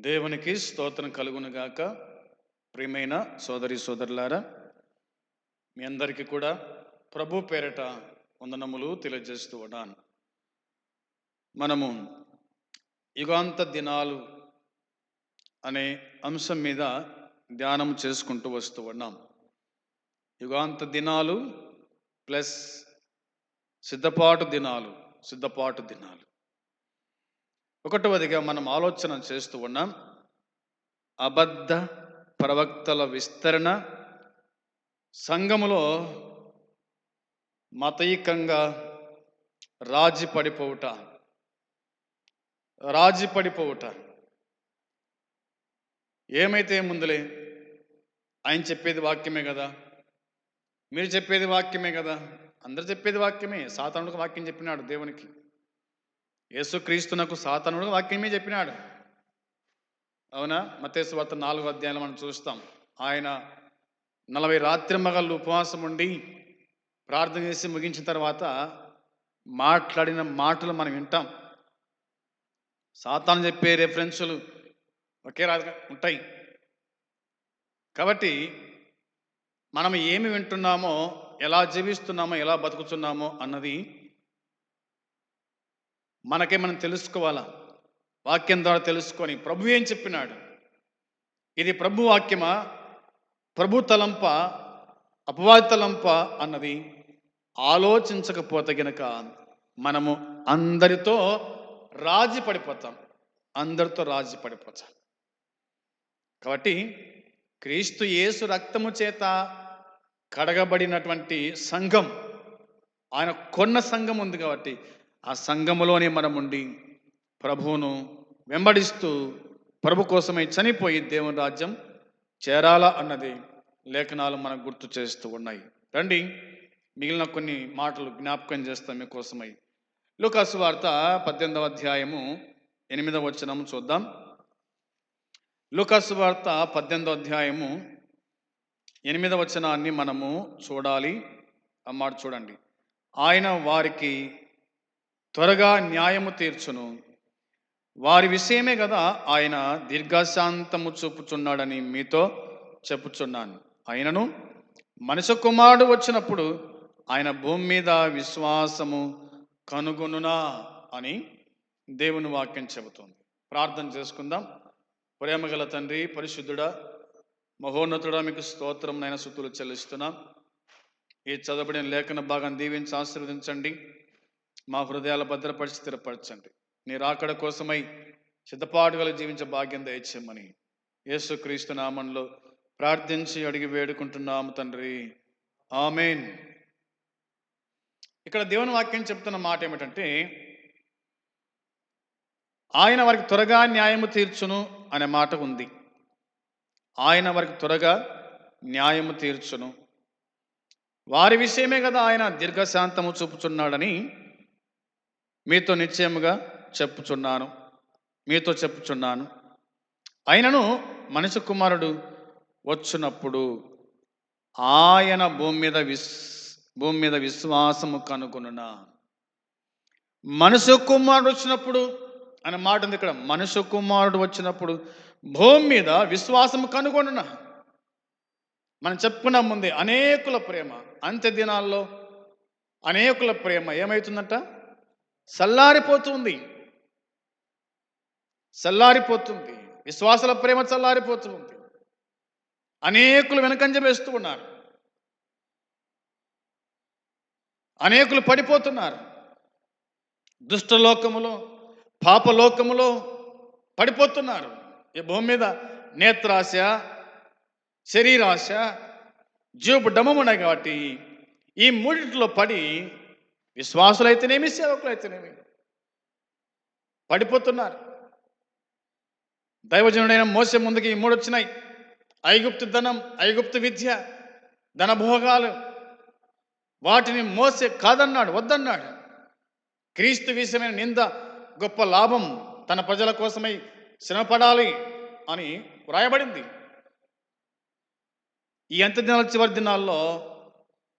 దేవునికి స్తోత్రం కలుగునుగాక. ప్రియమైన సోదరి సోదరులారా మీ అందరికీ కూడా ప్రభు పేరట వందనములు తెలియజేస్తూ ఉన్నాను. మనము యుగాంత దినాలు అనే అంశం మీద ధ్యానం చేసుకుంటూ వస్తూ ఉన్నాం. యుగాంత దినాలు ప్లస్ సిద్ధపాటు దినాలు సిద్ధపాటు దినాలు. ఒకటవదిగా మనం ఆలోచన చేస్తూ ఉన్నాం. అబద్ధ ప్రవక్తల విస్తరణ సంఘములో మతైకంగా రాజీ పడిపోవుట. రాజీ పడిపోవుట. ఏమైతే ముందులే ఆయన చెప్పేది వాక్యమే కదా. మీరు చెప్పేది వాక్యమే కదా. అందరు చెప్పేది వాక్యమే. సాతానుడికి వాక్యం చెప్పినాడు దేవునికి. యేసుక్రీస్తునకు సాతనుడు వాక్యమే చెప్పినాడు. అవునా? మతేసు వార్త నాలుగు అధ్యాయాలు మనం చూస్తాం. ఆయన నలభై రాత్రి మగళ్ళు ఉపవాసం ఉండి ప్రార్థన చేసి ముగించిన తర్వాత మాట్లాడిన మాటలు మనం వింటాం. సాతాను చెప్పే రెఫరెన్సులు ఒకే రాజుగా ఉంటాయి. కాబట్టి మనం ఏమి వింటున్నామో ఎలా జీవిస్తున్నామో ఎలా బతుకుతున్నామో అన్నది మనకే మనం తెలుసుకోవాలా? వాక్యం ద్వారా తెలుసుకొని ప్రభు ఏం చెప్పినాడు? ఇది ప్రభు వాక్యమా? ప్రభు తలంప అపవాది తలంప అన్నది ఆలోచించకపోతే గనక మనము అందరితో రాజీ పడిపోతాం. అందరితో రాజీ పడిపోతాం. కాబట్టి క్రీస్తు యేసు రక్తము చేత కడగబడినటువంటి సంఘం ఆయన కొన్న సంఘం ఉంది కాబట్టి ఆ సంఘములోనే మనం ఉండి ప్రభువును వెంబడిస్తూ ప్రభు కోసమై చనిపోయి దేవుని రాజ్యం చేరాలా అన్నది లేఖనాలు మనకు గుర్తు చేస్తూ ఉన్నాయి. రండి మిగిలిన కొన్ని మాటలు జ్ఞాపకం చేస్తాం మీకోసమై. లుకాసు వార్త పద్దెనిమిదవ అధ్యాయము ఎనిమిదవ వచనము చూద్దాం. లుకాసు వార్త పద్దెనిమిదవ అధ్యాయము ఎనిమిదవ వచనాన్ని మనము చూడాలి. అమ్మాట చూడండి. ఆయన వారికి త్వరగా న్యాయము తీర్చును. వారి విషయమే కదా ఆయన దీర్ఘశాంతము చూపుచున్నాడని మీతో చెప్పుచున్నాను. ఆయనను మనిషి కుమారుడు వచ్చినప్పుడు ఆయన భూమి మీద విశ్వాసము కనుగొనునా అని దేవుని వాక్యం చెబుతుంది. ప్రార్థన చేసుకుందాం. ప్రేమగల తండ్రి పరిశుద్ధుడా మహోన్నతుడా మీకు స్తోత్రం నైన సుతులు చెల్లిస్తున్నాం. ఈ చదవబడిన లేఖన భాగం దీవించి ఆశీర్వదించండి. మా హృదయాల భద్రపరిచి స్థిరపరచండి. నీ రాకడ కోసమై సిద్ధపాటుగా జీవించే భాగ్యం దయచేయమని యేసుక్రీస్తు నామంలో ప్రార్థించి అడిగి వేడుకుంటున్నాము తండ్రి. ఆమెన్. ఇక్కడ దేవుని వాక్యం చెప్తున్న మాట ఏమిటంటే ఆయన వారికి త్వరగా న్యాయము తీర్చును అనే మాట ఉంది. ఆయన వారికి త్వరగా న్యాయము తీర్చును. వారి విషయమే కదా ఆయన దీర్ఘశాంతము చూపుచున్నాడని మీతో నిశ్చయముగా చెప్పుచున్నాను. మీతో చెప్పుచున్నాను. అయినను మనిషి కుమారుడు వచ్చినప్పుడు ఆయన భూమి మీద విస్ భూమి మీద విశ్వాసము కనుగొనునా మనుషు కుమారుడు వచ్చినప్పుడు అనే మాట ఉంది ఇక్కడ. మనుషు కుమారుడు వచ్చినప్పుడు భూమి మీద విశ్వాసము కనుగొనున మనం చెప్పుకున్నాం ముందే అనేకుల ప్రేమ. అంత్య దినాల్లో అనేకుల ప్రేమ ఏమవుతుందంట చల్లారిపోతుంది. చల్లారిపోతుంది. విశ్వాసల ప్రేమ చల్లారిపోతుంది. అనేకులు వెనకంజ వేస్తూ ఉన్నారు. అనేకులు పడిపోతున్నారు. దుష్టలోకములో పాపలోకములో పడిపోతున్నారు. ఈ భూమి మీద నేత్రాశ శరీరాశ జీవపు డమమున్నాయి కాబట్టి ఈ మూడింటిలో పడి విశ్వాసులైతేనేమి సేవకులైతేనేమి? పడిపోతున్నారు. దైవజనుడైన మోసే ముందుకి ఈ మూడు వచ్చినాయి ఐగుప్తు ధనం ఐగుప్తు విద్య ధనభోగాలు. వాటిని మోసే కాదన్నాడు వద్దన్నాడు. క్రీస్తు విషయమైన నింద గొప్ప లాభం తన ప్రజల కోసమై శ్రమపడాలి అని వ్రాయబడింది. ఈ ఎంత దినాల చివరి దినాల్లో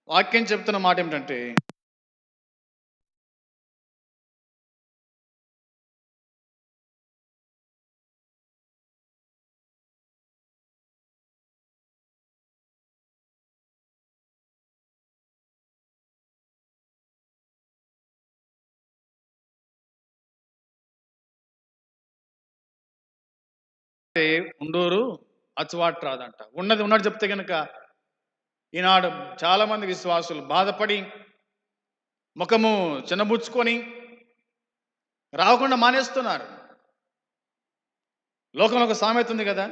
వాక్యం చెప్తున్న మాట ఏమిటంటే ఉండూరు అచ్చువాటు రాదంట ఉన్నది ఉన్నట్టు చెప్తే కనుక ఈనాడు చాలామంది విశ్వాసులు బాధపడి ముఖము చిన్నబుచ్చుకొని రాకుండా మానేస్తున్నారు. లోకంలో ఒక సామెత ఉంది కదా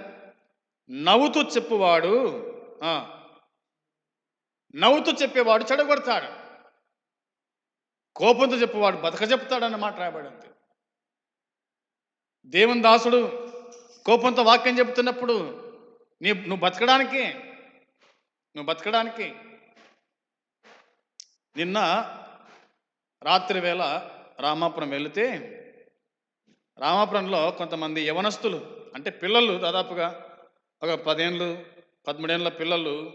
నవ్వుతూ చెప్పువాడు ఆ, నవ్వుతూ చెప్పేవాడు చెడగొడతాడు. కోపంతో చెప్పేవాడు బతక చెప్తాడన్నమాట రాయబడింది. దేవుని దాసుడు కోపంతో వాక్యం చెబుతున్నప్పుడు నీ నువ్వు బతకడానికి నువ్వు బతకడానికి నిన్న రాత్రి వేళ రామాపురం వెళితే రామాపురంలో కొంతమంది యవనస్తులు అంటే పిల్లలు దాదాపుగా ఒక పదేళ్ళు పదమూడేళ్ళ పిల్లలు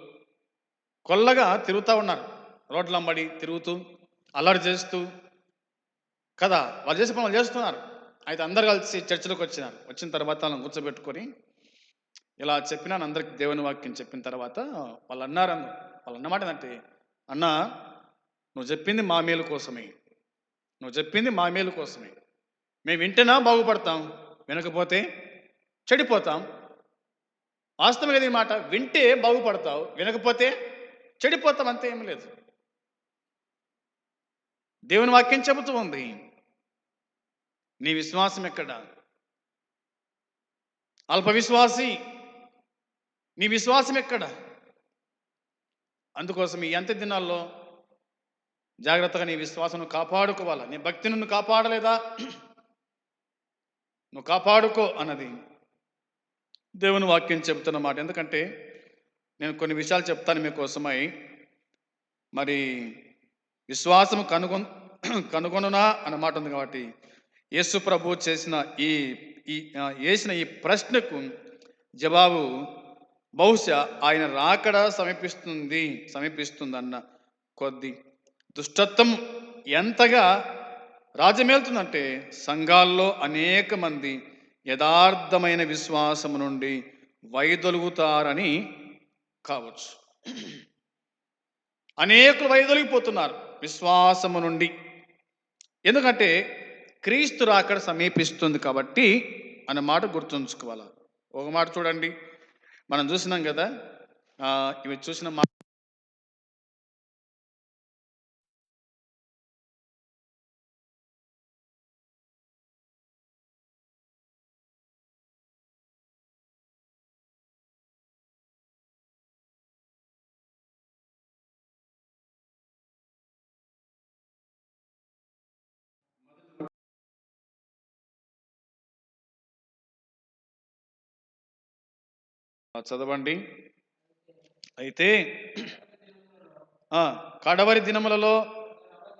కొల్లగా తిరుగుతూ ఉన్నారు. రోడ్లంబడి తిరుగుతూ అల్లరి చేస్తూ కదా వాళ్ళు చేసే పనులు చేస్తున్నారు. అయితే అందరు కలిసి చర్చలకు వచ్చినారు. వచ్చిన తర్వాత వాళ్ళని కూర్చోబెట్టుకొని ఇలా చెప్పినాను అందరికి దేవుని వాక్యం చెప్పిన తర్వాత వాళ్ళు అన్నారు వాళ్ళు అన్నమాట ఏంటంటే అన్న నువ్వు చెప్పింది మా మేలు కోసమే. నువ్వు చెప్పింది మా మేలు కోసమే. మేము వింటేనా బాగుపడతాం వినకపోతే చెడిపోతాం. వాస్తవం కదా మాట వింటే బాగుపడతావు వినకపోతే చెడిపోతాం అంతే ఏం లేదు. దేవుని వాక్యం చెబుతూ ఉంది. నీ విశ్వాసం ఎక్కడ? అల్ప విశ్వాసి నీ విశ్వాసం ఎక్కడ? అందుకోసం ఈ అంత్య దినాల్లో జాగ్రత్తగా నీ విశ్వాసం కాపాడుకోవాలా? నీ భక్తి నువ్వు కాపాడలేదా? నువ్వు కాపాడుకో అన్నది దేవుని వాక్యం చెబుతున్న మాట. ఎందుకంటే నేను కొన్ని విషయాలు చెప్తాను మీకోసమై. మరి విశ్వాసం కనుగొ కనుగొనునా అన్నమాట ఉంది కాబట్టి యేసు ప్రభు చేసిన ఈ ఈ వేసిన ఈ ప్రశ్నకు జవాబు బహుశా ఆయన రాకడ సమీపిస్తుంది సమీపిస్తుందన్న కొద్ది దుష్టత్వం ఎంతగా రాజమేలుతుందంటే సంఘాల్లో అనేక మంది యథార్థమైన విశ్వాసము నుండి వైదొలుగుతారని కావచ్చు. అనేకులు వైదొలిగిపోతున్నారు విశ్వాసము నుండి. ఎందుకంటే క్రీస్తు రాకడ సమీపిస్తుంది కాబట్టి అన్న మాట గుర్తుంచుకోవాలి? ఒక మాట చూడండి. మనం చూసినాం కదా? ఇవి చూసిన మాట చదవండి. అయితే కడవరి దినములలో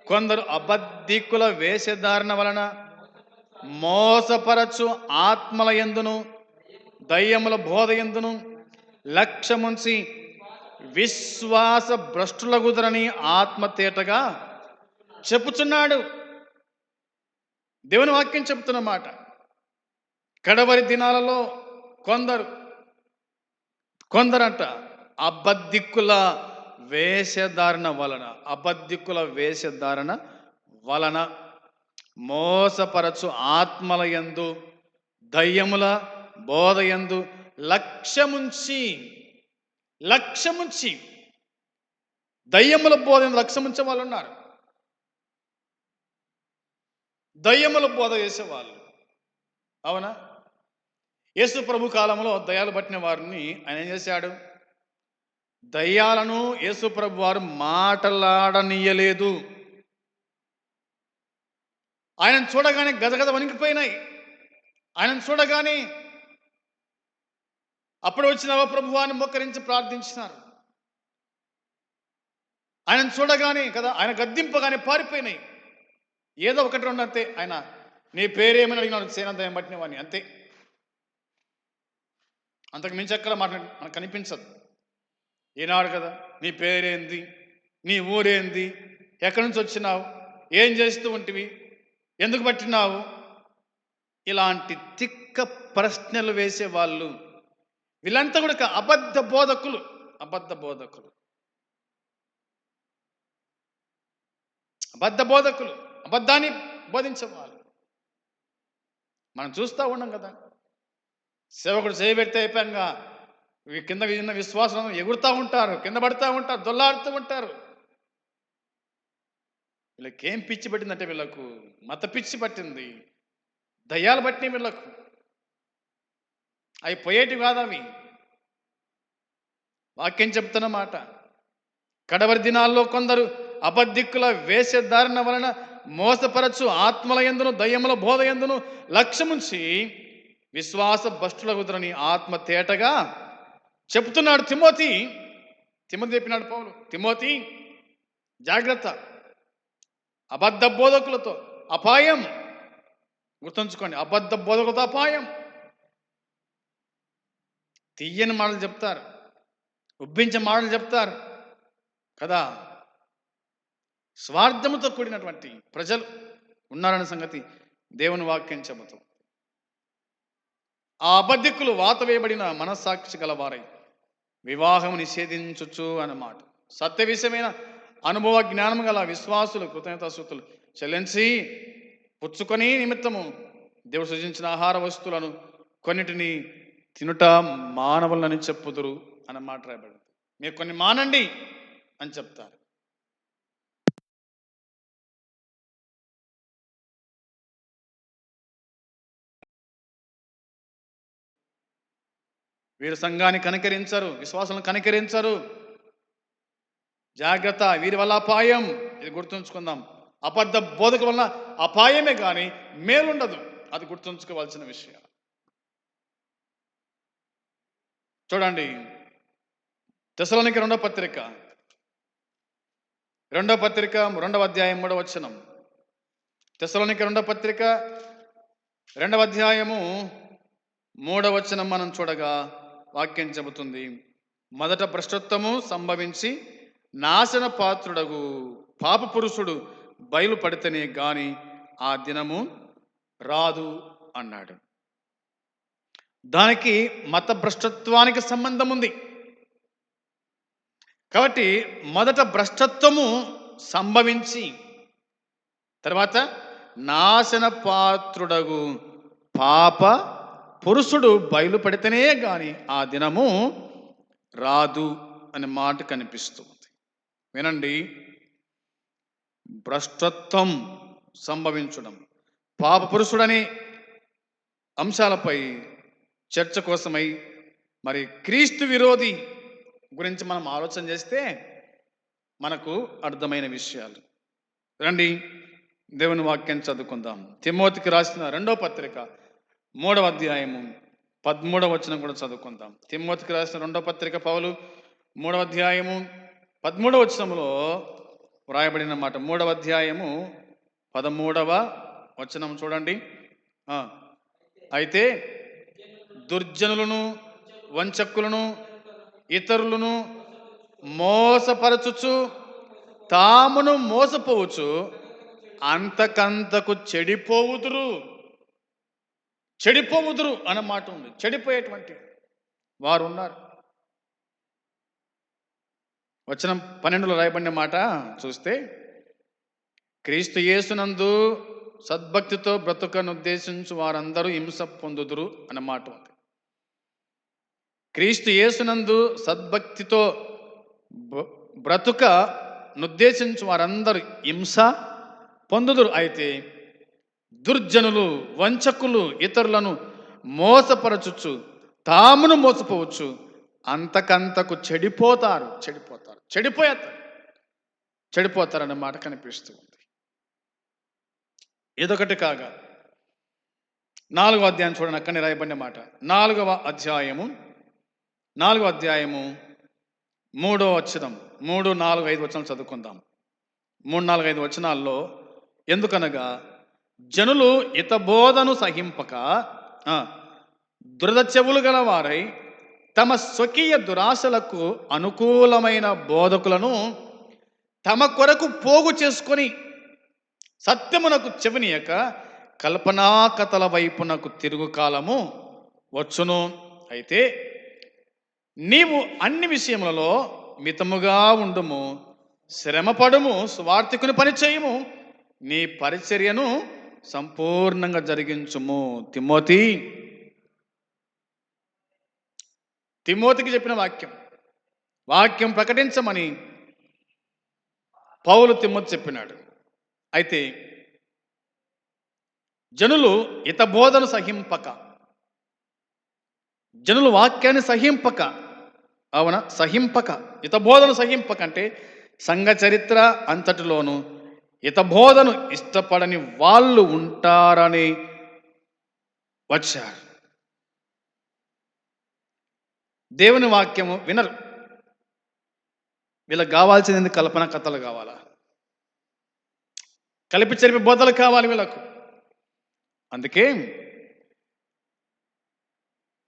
కొందరు అబద్ధికుల వేషధారణ వలన మోసపరచు ఆత్మల ఎందును దయ్యముల బోధ ఎందును లక్ష్యముంచి విశ్వాస భ్రష్టుల కుదరని ఆత్మతేటగా చెప్పుచున్నాడు. దేవుని వాక్యం చెప్తున్నమాట కడవరి దినాలలో కొందరు కొందరంట అబద్ధిక్కుల వేషధారణ వలన అబద్ధిక్కుల వేషధారణ వలన మోసపరచు ఆత్మల యందు దయ్యముల బోధయందు లక్ష్యముంచి లక్ష్యముంచి దయ్యముల బోధ లక్ష్యముంచే వాళ్ళు ఉన్నారు దయ్యముల బోధ చేసేవాళ్ళు. అవునా? యేసు ప్రభు కాలంలో దయ్యాలు పట్టిన వారిని ఆయన ఏం చేశాడు? దయ్యాలను యేసు ప్రభు వారు మాటలాడనీయలేదు. ఆయన చూడగానే గదగద వణికిపోయినాయి. ఆయనను చూడగానే అప్పుడు వచ్చిన ప్రభువాన్ని మొక్కరించి ప్రార్థించినారు. ఆయనను చూడగానే కదా ఆయన గద్దింపగానే పారిపోయినాయి. ఏదో ఒకటి రెండు అంతే. ఆయన నీ పేరేమని అడిగినాడు సేనందయం పట్టిన వాడిని అంతే. అంతకు మించి ఎక్కడ మాట మనకు కనిపించదు. ఈనాడు కదా నీ పేరేంది నీ ఊరేంది ఎక్కడి నుంచి వచ్చినావు ఏం చేస్తూ ఉంటివి ఎందుకు పట్టినావు? ఇలాంటి తిక్క ప్రశ్నలు వేసే వాళ్ళు వీళ్ళంతా కూడా అబద్ధ బోధకులు అబద్ధ బోధకులు. అబద్ధ బోధకులు అబద్ధాన్ని బోధించే వాళ్ళు మనం చూస్తూ ఉన్నాం కదా సేవకుడు చేయబెడితే అయిపోయంగా కింద విన్న విశ్వాసం ఎగురుతూ ఉంటారు కింద పడుతూ ఉంటారు దొల్లాడుతూ ఉంటారు. వీళ్ళకి ఏం పిచ్చి పట్టిందంటే వీళ్ళకు మత పిచ్చి పట్టింది. దయ్యాలు పట్టినాయి వీళ్ళకు. అవి పోయేటివి కాదు అవి. వాక్యం చెప్తున్న మాట కడవరి దినాల్లో కొందరు అబద్ధిక్కుల వేషధారణ వలన మోసపరచు ఆత్మల ఎందును దయ్యముల బోధ ఎందును లక్ష్యముంచి విశ్వాస భస్టుల కుదరని ఆత్మ తేటగా చెప్తున్నాడు తిమోతి. తిమోతి చెప్పినాడు పౌలు. తిమోతి జాగ్రత్త. అబద్ధ బోధకులతో అపాయం. గుర్తుంచుకోండి అబద్ధ బోధకులతో అపాయం. తీయని మాటలు చెప్తారు ఉబ్బించే మాటలు చెప్తారు కదా. స్వార్థముతో కూడినటువంటి ప్రజలు ఉన్నారన్న సంగతి దేవుని వాక్యం చెబుతూ ఆ అబద్ధికులు వాత వేయబడిన మనస్సాక్షి గలవారై. వివాహం నిషేధించవచ్చు అన్నమాట. సత్య విషయమైన అనుభవ జ్ఞానం గల విశ్వాసులు కృతజ్ఞతాస్తుతులు చెల్లించి పుచ్చుకొని నిమిత్తము దేవుడు సృజించిన ఆహార వస్తువులను కొన్నిటిని తినుట మానవులని చెప్పుదురు అన్న మాట రాయబడింది. మీరు కొన్ని మానండి అని చెప్తారు. వీరు సంఘాన్ని కనికరించరు విశ్వాసాలను కనికరించరు. జాగ్రత్త వీరి వల్ల అపాయం. ఇది గుర్తుంచుకుందాం. అబద్ధ బోధక వల్ల అపాయమే కానీ మేలుండదు. అది గుర్తుంచుకోవాల్సిన విషయం. చూడండి. దశలోనికి రెండో పత్రిక. రెండో పత్రిక రెండవ అధ్యాయం మూడవ వచనం. దశలోనికి రెండో పత్రిక రెండవ అధ్యాయము మూడవ వచనం మనం చూడగా వాక్యం చెబుతుంది మొదట భ్రష్టత్వము సంభవించి నాశన పాత్రుడగు పాప పురుషుడు బయలుపడితేనే గాని ఆ దినము రాదు అన్నాడు. దానికి మత భ్రష్టత్వానికి సంబంధం ఉంది కాబట్టి మొదట భ్రష్టత్వము సంభవించి తర్వాత నాశన పాత్రుడగు పాప పురుషుడు బయలుపడితేనే కానీ ఆ దినము రాదు అనే మాట కనిపిస్తుంది. వినండి. భ్రష్టత్వం సంభవించడం పాప పురుషుడనే అంశాలపై చర్చ కోసమై మరి క్రీస్తు విరోధి గురించి మనం ఆలోచన చేస్తే మనకు అర్థమైన విషయాలు. రండి దేవుని వాక్యం చదువుకుందాం. తిమ్మోతికి రాసిన రెండో పత్రిక మూడవ అధ్యాయము పదమూడవ వచనం కూడా చదువుకుందాం. తిమ్మతికి రాసిన రెండో పత్రిక పౌలు మూడవ అధ్యాయము పదమూడవ వచనంలో వ్రాయబడిన మాట. మూడవ అధ్యాయము పదమూడవ వచనం చూడండి. అయితే దుర్జనులను వంచకులను ఇతరులను మోసపరచుచు తామును మోసపోవచ్చు అంతకంతకు చెడిపోవుతురు చెడిపోముదురు అన్న మాట ఉంది. చెడిపోయేటువంటి వారు ఉన్నారు వచ్చిన పన్నెండులో రాయబడిన మాట చూస్తే క్రీస్తు యేసునందు సద్భక్తితో బ్రతుకను ఉద్దేశించు వారందరూ హింస పొందుదురు అన్న మాట ఉంది. క్రీస్తు యేసునందు సద్భక్తితో బ- బ్రతుక నుద్దేశించు వారందరూ హింస పొందుదురు. అయితే దుర్జనులు వంచకులు ఇతరులను మోసపరచుచు తామును మోసపోవచ్చు. అంతకంతకు చెడిపోతారు చెడిపోతారు. చెడిపోయేస్తారు. చెడిపోతారనే మాట కనిపిస్తూ ఉంది. ఇదొకటి కాగా నాలుగో అధ్యాయం చూడండి అక్కడనే రాయబడిన మాట. నాలుగవ అధ్యాయము నాలుగో అధ్యాయము మూడో వచనం మూడు నాలుగు ఐదు వచనాలు చదువుకుందాం. మూడు నాలుగు ఐదు వచనాల్లో ఎందుకనగా జనులు ఇతబోధను సహింపక ఆ, దురద చెవులు గలవారై తమ స్వకీయ దురాశలకు అనుకూలమైన బోధకులను తమ కొరకు పోగు చేసుకొని సత్యమునకు చెవినియక కల్పనా కథల వైపునకు తిరుగు కాలము వచ్చును. అయితే నీవు అన్ని విషయములలో మితముగా ఉండుము శ్రమపడుము స్వార్థికుని పనిచేయము నీ పరిచర్యను సంపూర్ణంగా జరిగించుము. తిమోతి. తిమోతికి చెప్పిన వాక్యం. వాక్యం ప్రకటించమని పౌలు తిమ్మతి చెప్పినాడు. అయితే జనులు ఇతబోధను సహింపక జనులు వాక్యాన్ని సహింపక అవునా? సహింపక. ఇతబోధను సహింపక అంటే సంఘ చరిత్ర అంతటిలోనూ హితబోధను ఇష్టపడని వాళ్ళు ఉంటారని వచ్చారు. దేవుని వాక్యము వినరు. వీళ్ళకి కావాల్సింది కల్పన కథలు కావాలా? కలిపి చెరిపి బోధలు కావాలి వీళ్ళకు. అందుకే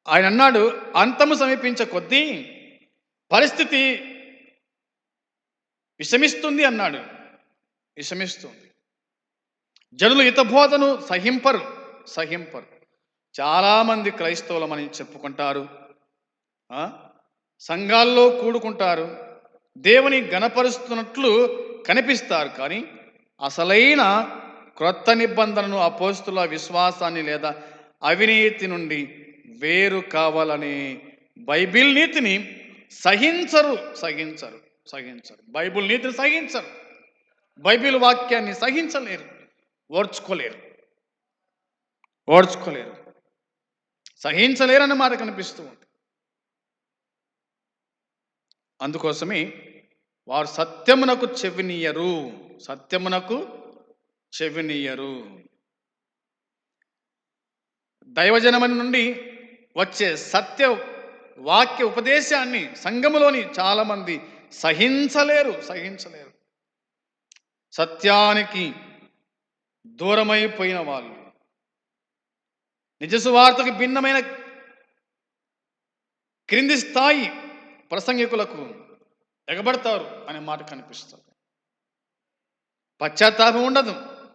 ఆయన అన్నాడు అంతము సమీపించే కొద్దీ పరిస్థితి విషమిస్తుంది అన్నాడు. విషమిస్తుంది. జనులు హితబోధను సహింపరు సహింపరు. చాలామంది క్రైస్తవులమని చెప్పుకుంటారు. సంఘాల్లో కూడుకుంటారు. దేవుని గణపరుస్తున్నట్లు కనిపిస్తారు కానీ అసలైన క్రొత్త నిబంధనను అపోస్తుల విశ్వాసాన్ని లేదా అవినీతి నుండి వేరు కావాలని బైబిల్ నీతిని సహించరు సహించరు సహించరు. బైబిల్ నీతిని సహించరు. బైబిల్ వాక్యాన్ని సహించలేరు ఓర్చుకోలేరు ఓర్చుకోలేరు. సహించలేరన్న మాట కనిపిస్తూ ఉంది. అందుకోసమే వారు సత్యమునకు చెవినీయరు సత్యమునకు చెవినీయరు. దైవజనమని నుండి వచ్చే సత్య వాక్య ఉపదేశాన్ని సంఘములోని చాలామంది సహించలేరు సహించలేరు. సత్యానికి దూరమైపోయిన వాళ్ళు. నిజ సువార్తకు భిన్నమైన క్రింది స్థాయి ప్రసంగికులకు ఎగబడతారు అనే మాట కనిపిస్తుంది. పశ్చాత్తాపం ఉండదు.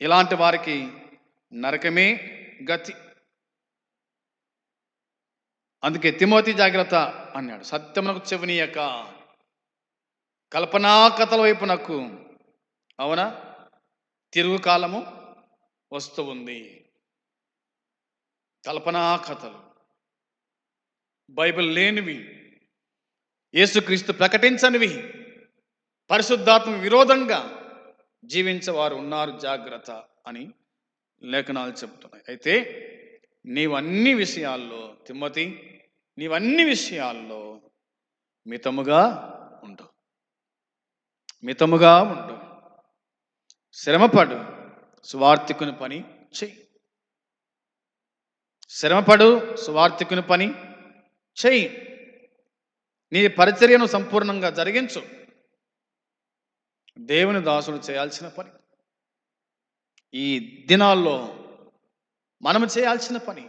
ఇలాంటి వారికి నరకమే గతి. అందుకే తిమోతి జాగ్రత్త అన్నాడు. సత్యమునకు చెవినీయక కల్పనా కథల వైపునకు అవునా? తిరుగు కాలము వస్తూ ఉంది. కల్పనా కథలు బైబిల్ లేనివి. యేసుక్రీస్తు ప్రకటించనివి. పరిశుద్ధాత్మ విరోధంగా జీవించేవారు ఉన్నారు జాగ్రత్త అని లేఖనాలు చెబుతున్నాయి. అయితే నీవన్ని విషయాల్లో తిమ్మతి నీవన్ని విషయాల్లో మితముగా ఉండు. మితముగా ఉండు. శ్రమపడు. సువార్థికుని పని చెయ్యి. శ్రమపడు. సువార్థికుని పని చెయ్యి. నీ పరిచర్యను సంపూర్ణంగా జరిగించు. దేవుని దాసుడు చేయాల్సిన పని. ఈ దినాల్లో మనము చేయాల్సిన పని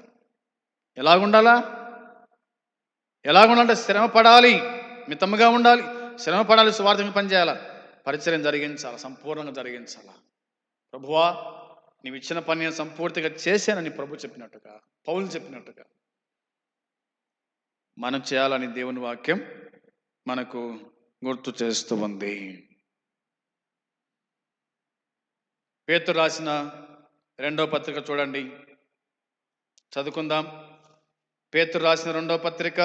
ఎలాగుండాలా? ఎలాగుండాలంటే శ్రమ పడాలి మితముగా ఉండాలి. శ్రమ పడాలి సువార్థంగా పని పరిచయం జరిగించాలా? సంపూర్ణంగా జరిగించాలా? ప్రభువా నీవు ఇచ్చిన పని నేను సంపూర్తిగా చేశానని ప్రభు చెప్పినట్టుగా పౌలు చెప్పినట్టుగా. మనం చేయాలని దేవుని వాక్యం మనకు గుర్తు చేస్తూ ఉంది. పేతురు రాసిన రెండో పత్రిక చూడండి. చదువుకుందాం. పేతురు రాసిన రెండో పత్రిక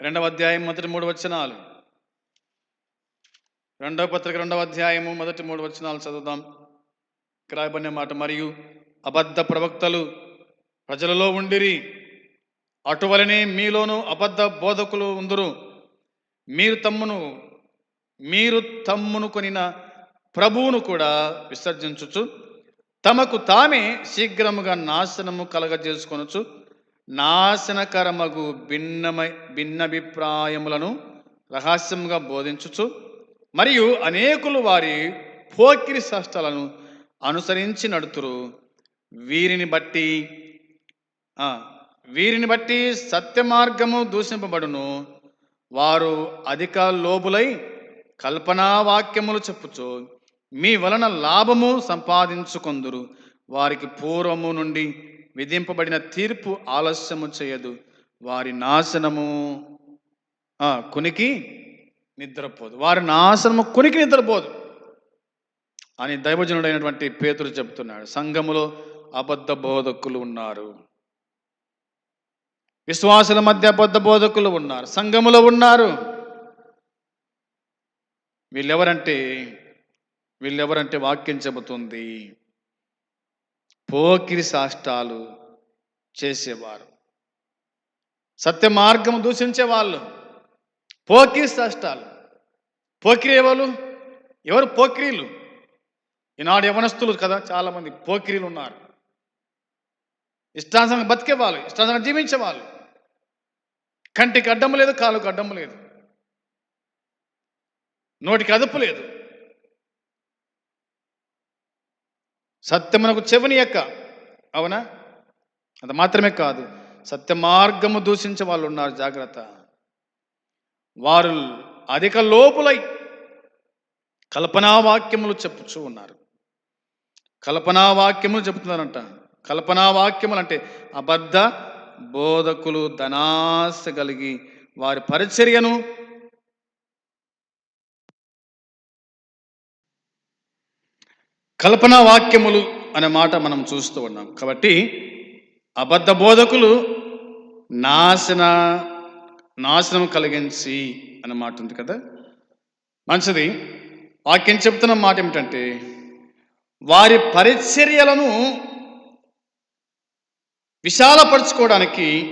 రెండవ అధ్యాయం మొదటి మూడు వచనాలు. రెండవ పత్రిక రెండవ అధ్యాయము మొదటి మూడు వచనాలు చదువుదాం. ఇక్కడ రాయబడిన మాట. మరియు అబద్ధ ప్రవక్తలు ప్రజలలో ఉండిరి. అటువలనే మీలోనూ అబద్ధ బోధకులు ఉందరు. మీరు తమ్మును మీరు తమ్మును కొనిన ప్రభువును కూడా విసర్జించుచు తమకు తామే శీఘ్రముగా నాశనము కలగజేసుకొనొచ్చు నాశనకరమగు భిన్నమై భిన్నభిప్రాయములను రహస్యముగా బోధించుచు మరియు అనేకులు వారి పోకిరి శాస్త్రాలను అనుసరించి నడుతురు. వీరిని బట్టి వీరిని బట్టి సత్య మార్గము దూషింపబడును. వారు అధిక లోబులై కల్పనా వాక్యములు చెప్పుచు మీ వలన లాభము సంపాదించుకొందురు. వారికి పూర్వము నుండి విధింపబడిన తీర్పు ఆలస్యము చేయదు. వారి నాశనము కునికి నిద్రపోదు. వారి నాశనము కొనికి నిద్రపోదు. అని దైవజనుడైనటువంటి పేతురు చెప్తున్నాడు. సంఘములో అబద్ధ బోధకులు ఉన్నారు. విశ్వాసుల మధ్య అబద్ధ బోధకులు ఉన్నారు. సంఘములో ఉన్నారు. వీళ్ళెవరంటే వీళ్ళెవరంటే వాక్యం చెబుతుంది. పోకిరి సాష్టాలు చేసేవారు. సత్య మార్గం దూషించే వాళ్ళు పోకిరి సాష్టాలు. పోకిరి ఎవరు? ఎవరు పోకిరీలు? ఈనాడు యవనస్తులు కదా చాలామంది పోకిరీలు ఉన్నారు. ఇష్టాంతంగా బతికే వాళ్ళు ఇష్టానుసారంగా జీవించే వాళ్ళు కంటికి అడ్డం లేదు కాలుకు అడ్డం లేదు. నోటికి అదుపు లేదు. సత్యమునకు చెవిని యొక్క అవునా? అది మాత్రమే కాదు సత్య మార్గము దూషించే వాళ్ళు ఉన్నారు జాగ్రత్త. వారు అధిక లోపులై కల్పనా వాక్యములు చెప్పుచూ ఉన్నారు. కల్పనా వాక్యములు చెబుతున్నారంట కల్పనా వాక్యములు అంటే అబద్ధ బోధకులు ధనాశ కలిగి వారి పరిచర్యను కల్పనా వాక్యములు అనే మాట మనం చూస్తూ ఉన్నాం. కాబట్టి అబద్ధ బోధకులు నాశన నాశనం కలిగించి అన్నమాట మాట ఉంది కదా? మంచిది. వాక్యం చెప్తున్న మాట ఏమిటంటే వారి పరిచర్యలను విశాలపరచుకోవడానికి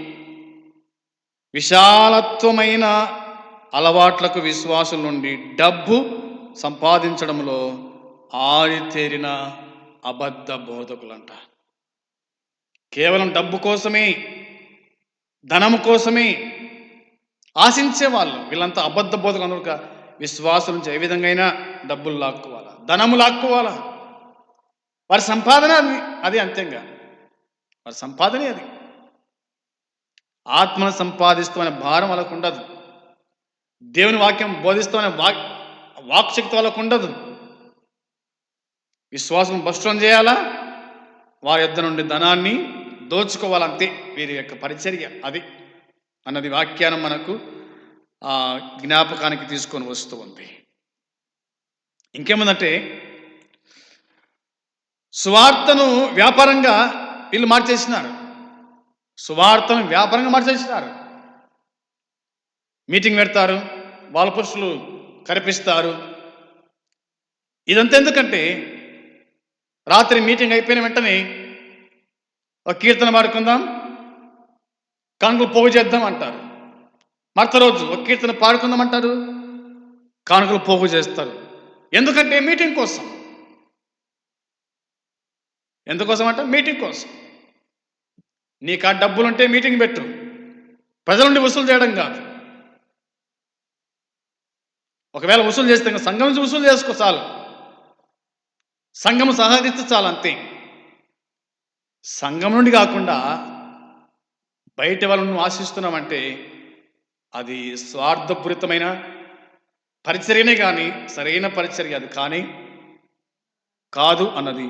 విశాలత్వమైన అలవాట్లకు విశ్వాసం నుండి డబ్బు సంపాదించడంలో ఆరితేరిన అబద్ధ బోధకులంట. కేవలం డబ్బు కోసమే ధనము కోసమే ఆశించే వాళ్ళు వీళ్ళంతా అబద్ధ బోధకులు అనుక విశ్వాసం నుంచి ఏ విధంగా అయినా డబ్బులు లాక్కోవాలా? ధనము లాక్కోవాలా? వారి సంపాదన అది అది అంతేగా. వారి సంపాదనే అది. ఆత్మను సంపాదిస్తూ అనే భారం వాళ్ళకు ఉండదు. దేవుని వాక్యం బోధిస్తూ అనే వాక్ వాక్శక్తి వాళ్ళకు ఉండదు. విశ్వాసం భ్రష్టం చేయాలా? వారి యొద్ద నుండి ధనాన్ని దోచుకోవాలంతే వీరి యొక్క పరిచర్య అది. అన్నది వాక్యానం మనకు ఆ జ్ఞాపకానికి తీసుకొని వస్తూ ఉంది. ఇంకేముందంటే సువార్తను వ్యాపారంగా వీళ్ళు మార్చేసినారు. సువార్తను వ్యాపారంగా మార్చేసినారు. మీటింగ్ పెడతారు వాళ్ళ పురుషులు కనిపిస్తారు ఇదంతా ఎందుకంటే రాత్రి మీటింగ్ అయిపోయిన వెంటనే ఒక కీర్తన పాడుకుందాం కానుకలు పోగు చేద్దాం అంటారు మరత రోజు ఒక కీర్తన పాడుకుందామంటారు. కానుకలు పోగు చేస్తారు. ఎందుకంటే మీటింగ్ కోసం. ఎందుకోసం అంట మీటింగ్ కోసం. నీకు ఆ డబ్బులుంటే మీటింగ్ పెట్టు. ప్రజల నుండి వసూలు చేయడం కాదు. ఒకవేళ వసూలు చేస్తే ఇంకా సంఘం నుంచి వసూలు చేసుకో చాలు. సంఘం సహకరిస్తే చాలు అంతే. సంఘం నుండి కాకుండా బయట వాళ్ళను ఆశిస్తున్నామంటే అది స్వార్థపూరితమైన పరిచర్యనే కానీ సరైన పరిచర్య అది కానీ కాదు అన్నది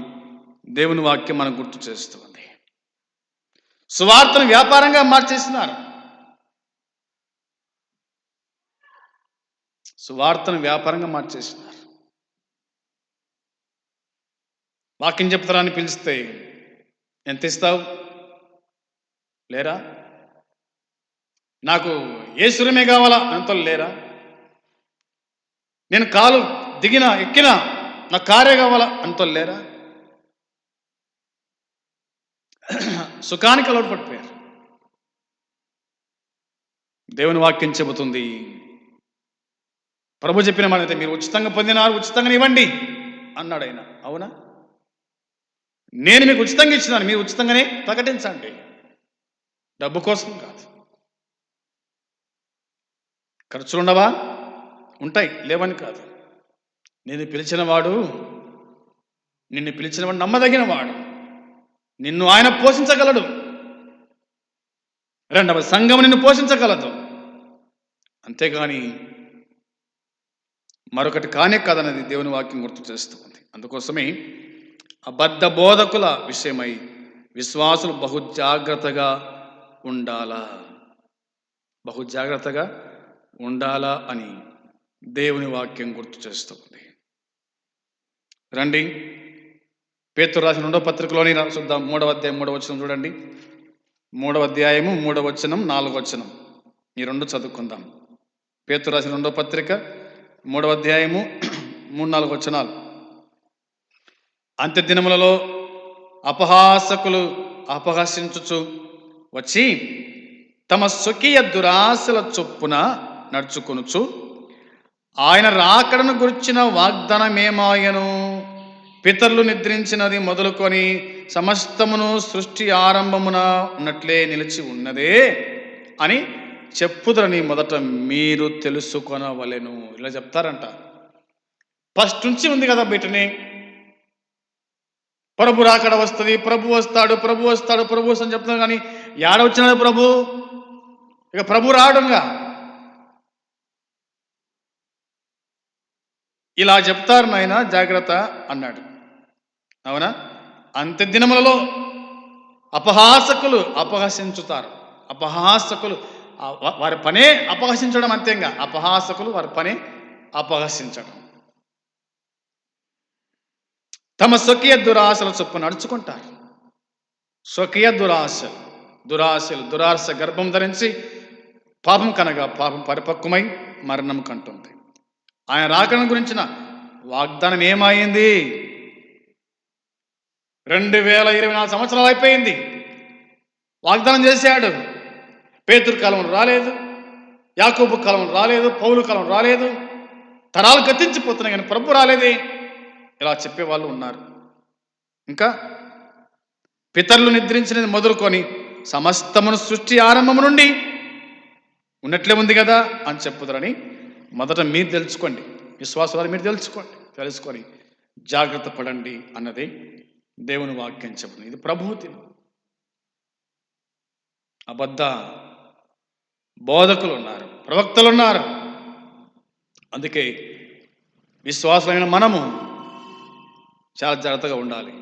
దేవుని వాక్యం మనం గుర్తు చేస్తుంది. సువార్తను వ్యాపారంగా మార్చేస్తున్నారు సువార్తను వ్యాపారంగా మార్చేసినారు. వాక్యం చెప్తారని పిలిస్తే ఎంత ఇస్తావు? లేరా? నాకు ఏ సురమే కావాలా? అంత లేరా? నేను కాలు దిగినా ఎక్కినా నా కారే కావాలా? అంత లేరా? సుఖానికి అలవాటు పడిపోయారు. దేవుని వాక్యం చెబుతుంది. ప్రభు చెప్పిన మాట అయితే మీరు ఉచితంగా పొందినారు ఉచితంగా ఇవ్వండి అన్నాడు ఆయన. అవునా? నేను మీకు ఉచితంగా ఇచ్చినాను మీరు ఉచితంగానే ప్రకటించండి. డబ్బు కోసం కాదు. ఖర్చులు ఉండవా ఉంటాయి లేవని కాదు. నేను పిలిచినవాడు నిన్ను పిలిచినవాడు నమ్మదగిన వాడు నిన్ను ఆయన పోషించగలడు. రెండవ సంఘం నిన్ను పోషించగలదు. అంతేగాని మరొకటి కానే కాదన్నది దేవుని వాక్యం గుర్తు చేస్తుంది. అందుకోసమే అబద్ధ బోధకుల విషయమై విశ్వాసులు బహు జాగ్రత్తగా ఉండాలా? బహు జాగ్రత్తగా ఉండాలా అని దేవుని వాక్యం గుర్తు చేస్తుంది. రండి. పేతురు రాసిన రెండో పత్రికలోని చూద్దాం. మూడవ అధ్యాయం మూడవ వచనం చూడండి. మూడవ అధ్యాయము మూడవ వచనం నాలుగవ వచనం. ఈ రెండు చదువుకుందాం. పేతురు రాసిన రెండవ పత్రిక మూడవ అధ్యాయము మూడు నాలుగు వచనాలు. అంత్య దినములలో అపహాసకులు అపహసించుచు వచ్చి తమ స్వకీయ దురాశల చొప్పున నడుచుకొనుచు ఆయన రాకడను గురించిన వాగ్దానమేమాయను. పితరులు నిద్రించినది మొదలుకొని సమస్తమును సృష్టి ఆరంభమున ఉన్నట్లే నిలిచి ఉన్నదే అని చెప్పుదరని మొదట మీరు తెలుసుకొనవలెను. ఇలా చెప్తారంట. ఫస్ట్ నుంచి ఉంది కదా వీటిని ప్రభు రాకడ వస్తుంది ప్రభు వస్తాడు ప్రభు వస్తాడు ప్రభు వస్తాడు అని చెప్తున్నారు కానీ యాడ వచ్చినాడు ప్రభు? ఇక ప్రభు రావడంగా ఇలా చెప్తారు నాయన జాగ్రత్త అన్నాడు. అవునా? అంత్య దినములలో అపహాసకులు అపహసించుతారు. అపహాసకులు వారి పనే అపహసించడం అంతేగా. అపహాసకులు వారి పనే అపహసించడం. తమ స్వకీయ దురాశల చొప్పు నడుచుకుంటారు. స్వకీయ దురాశలు దురాశలు దురాశ గర్భం ధరించి పాపం కనగా పాపం పరిపక్వమై మరణం కంటుంది. ఆయన రాకడం గురించిన వాగ్దానం ఏమైంది? రెండు వేల ఇరవై నాలుగు సంవత్సరాలు అయిపోయింది. వాగ్దానం చేశాడు. పేతురు కాలం రాలేదు. యాకోబు కాలం రాలేదు. పౌలు కాలం రాలేదు. తరాలు గతించిపోతున్నాయి కానీ ప్రభు రాలేదే. ఇలా చెప్పేవాళ్ళు ఉన్నారు. ఇంకా పితరులు నిద్రించినది మొదలుకొని సమస్తమును సృష్టి ఆరంభము నుండి ఉన్నట్లే ఉంది కదా అని చెప్పుదరని మొదట మీరు తెలుసుకోండి. విశ్వాసాలు మీరు తెలుసుకోండి. తెలుసుకొని జాగ్రత్త పడండి అన్నది దేవుని వాక్యం చెప్తుంది ఇది ప్రభుతి అబద్ధ బోధకులు ఉన్నారు. ప్రవక్తలు ఉన్నారు. అందుకే విశ్వాసమైన మనము చాలా జాగ్రత్తగా ఉండాలి.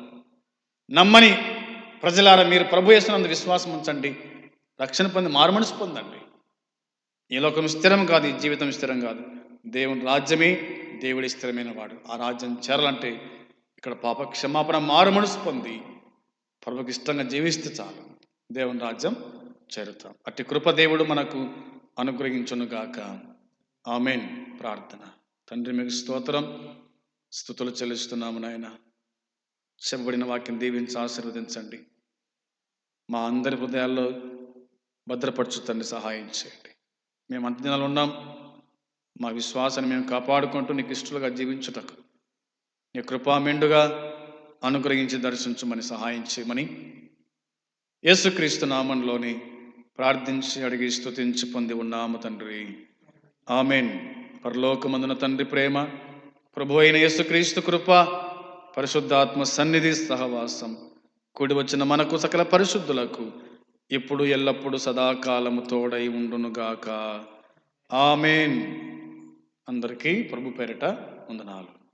నమ్మని ప్రజలారా మీరు ప్రభు చేసినందు విశ్వాసం ఉంచండి. రక్షణ పొంది మారు మనసు పొందండి. ఈ లోకం స్థిరం కాదు ఈ జీవితం స్థిరం కాదు. దేవుని రాజ్యమే దేవుడి స్థిరమైన వాడు. ఆ రాజ్యం చేరాలంటే ఇక్కడ పాప క్షమాపణ మారు మనసు పొంది ప్రభుకి ఇష్టంగా జీవిస్తే చాలు. దేవుని రాజ్యం చేరుతాం. అట్టి కృపదేవుడు మనకు అనుగ్రహించునుగాక ఆమెన్. ప్రార్థన. తండ్రి మీకు స్తోత్రం. స్థుతులు చెల్లిస్తున్నాము నాయన. చెప్పబడిన వాక్యం దీవించి ఆశీర్వదించండి. మా అందరి హృదయాల్లో భద్రపరచుతండి సహాయం చేయండి. మేము అంత దినాలు ఉన్నాం. మా విశ్వాసాన్ని మేము కాపాడుకుంటూ నీకు ఇష్టలుగా జీవించుటకు. నీ కృపా మెండుగా అనుగ్రహించి దర్శించమని సహాయం చేయమని యేసుక్రీస్తు నామంలోని ప్రార్థించి అడిగి స్తుతించి పొంది ఉన్నాము తండ్రి. ఆమెన్. పరలోకమందున తండ్రి ప్రేమ ప్రభు అయిన యేసుక్రీస్తు కృప పరిశుద్ధాత్మ సన్నిధి సహవాసం కూడి వచ్చిన మనకు సకల పరిశుద్ధులకు ఇప్పుడు ఎల్లప్పుడు సదాకాలము తోడై ఉండునుగాక. ఆమెన్. అందరికీ ప్రభు పేరిట వందనాలు.